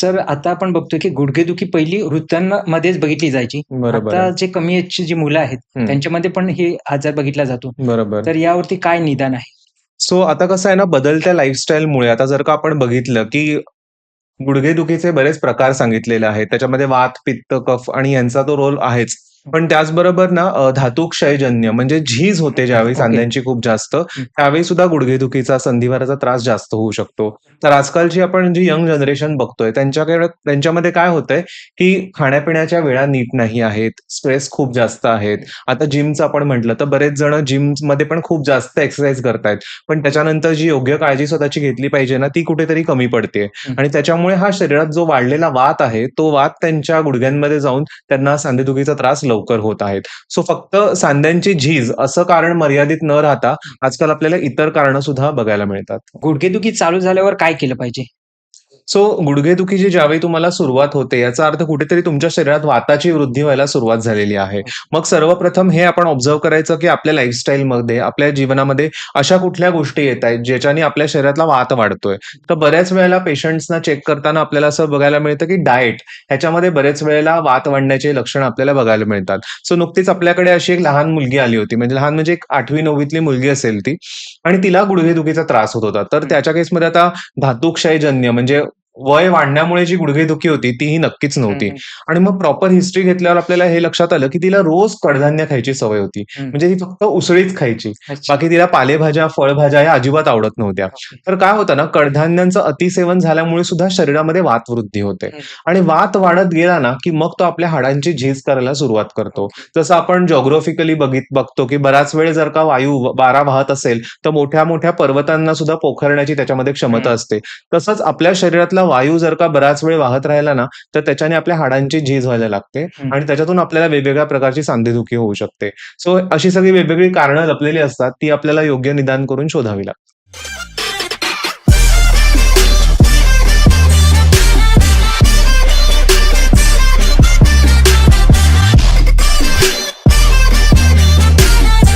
Sir आता आपण बघतोय की गुडघेदुखी पहिली वृद्धांमध्येच बघितली जायची. बरोबर आता. जे कमी एजची जी मुलं आहेत. त्यांच्यामध्ये पण हे आजार बघितला जातो. बरोबर. तर यावरती काय निदान आहे? सो आता कसं आहे ना, बदलत्या लाईफस्टाईलमुळे आता जर का आपण बघितलं, की गुडघेदुखीचे बरेच प्रकार सांगितलेले आहेत. त्याच्यामध्ये वात, पित्त, कफ आणि यांचा तो रोल आहेच. पण त्याचबरोबर ना धातुक्षयजन्य म्हणजे झीज होते ज्यावेळी. सांध्यांची खूप जास्त. त्यावेळी सुद्धा गुडघेदुखीचा, संधिवाताचा त्रास जास्त होऊ शकतो. तर आजकालची आपण जी यंग जनरेशन बघतोय, त्यांच्याकडे त्यांच्यामध्ये काय होतंय, की खाण्यापिण्याच्या वेळा नीट नाही आहेत, स्ट्रेस खूप जास्त आहेत. आता जिमचं आपण म्हटलं, तर बरेच जण जिममध्ये पण खूप जास्त एक्सरसाइज करतायत. पण त्याच्यानंतर जी योग्य काळजी स्वतःची घेतली पाहिजे ना, ती कुठेतरी कमी पडतेय. हं. आणि त्याच्यामुळे हा शरीरात जो वाढलेला वात आहे, तो वात त्यांच्या गुडघ्यांमध्ये जाऊन त्यांना सांधेदुखीचा त्रास लवकर होत आहेत. सो फक्त सांध्यांची झीज असं कारण मर्यादित न राहता, आजकाल आपल्याला इतर कारणं सुद्धा बघायला मिळतात. गुडघेदुखी चालू झाल्यावर काय केलं पाहिजे? सो गुडघेदुखीची ज्यावेळी तुम्हाला सुरुवात होते, याचा अर्थ कुठेतरी तुमच्या शरीरात वाताची वृद्धी व्हायला सुरुवात झालेली आहे. मग सर्वप्रथम हे आपण ऑब्झर्व्ह करायचं, की आपल्या लाईफस्टाईलमध्ये, आपल्या जीवनामध्ये अशा कुठल्या गोष्टी येतायत, ज्याच्याने आपल्या शरीरातला वात वाढतोय. तर बऱ्याच वेळेला पेशंट्सना चेक करताना आपल्याला असं बघायला मिळतं, की डाएट ह्याच्यामध्ये बरेच वेळेला वात वाढण्याची लक्षणं आपल्याला बघायला मिळतात. सो नुकतीच आपल्याकडे अशी एक लहान मुलगी आली होती. म्हणजे लहान म्हणजे एक 8वी-9वीतली मुलगी असेल ती आणि तिला गुडघेदुखीचा त्रास होत होता. तर. त्याच्या केसमध्ये आता धातुक्षयजन्य म्हणजे वय वाढण्यामुळे जी गुडघेदुखी होती, तीही नक्कीच नव्हती. आणि मग प्रॉपर हिस्ट्री घेतल्यावर आपल्याला हे लक्षात आलं, की तिला रोज कडधान्य खायची सवय होती. म्हणजे ती फक्त उसळीच खायची. अच्छा. बाकी तिला पालेभाज्या, फळभाज्या या अजिबात आवडत नव्हत्या. ओके. तर काय होतं ना, कडधान्यांचं अतिसेवन झाल्यामुळे सुद्धा शरीरामध्ये वातवृद्धी होते. आणि वात वाढत गेला ना, की मग तो आपल्या हाडांची झीज करायला सुरुवात करतो. ओके. जसं आपण जिओग्राफिकली बघित बघतो, की बराच वेळ जर का वायू वारा वाहत असेल, तर मोठ्या-मोठ्या पर्वतांना सुद्धा पोखरण्याची त्याच्यामध्ये क्षमता. असते. तसंच आपल्या शरीरातला वायू जर का बराच वेळ वाहत राहिला ना, तर त्याच्याने आपल्या हाडांची झीज व्हायला लागते. आणि त्याच्यातून आपल्याला वेगवेगळ्या प्रकारची सांधेदुखी होऊ शकते. सो अशी सगळी वेगवेगळी कारणं लपलेली असतात, ती आपल्याला योग्य निदान करून शोधावी लागतात.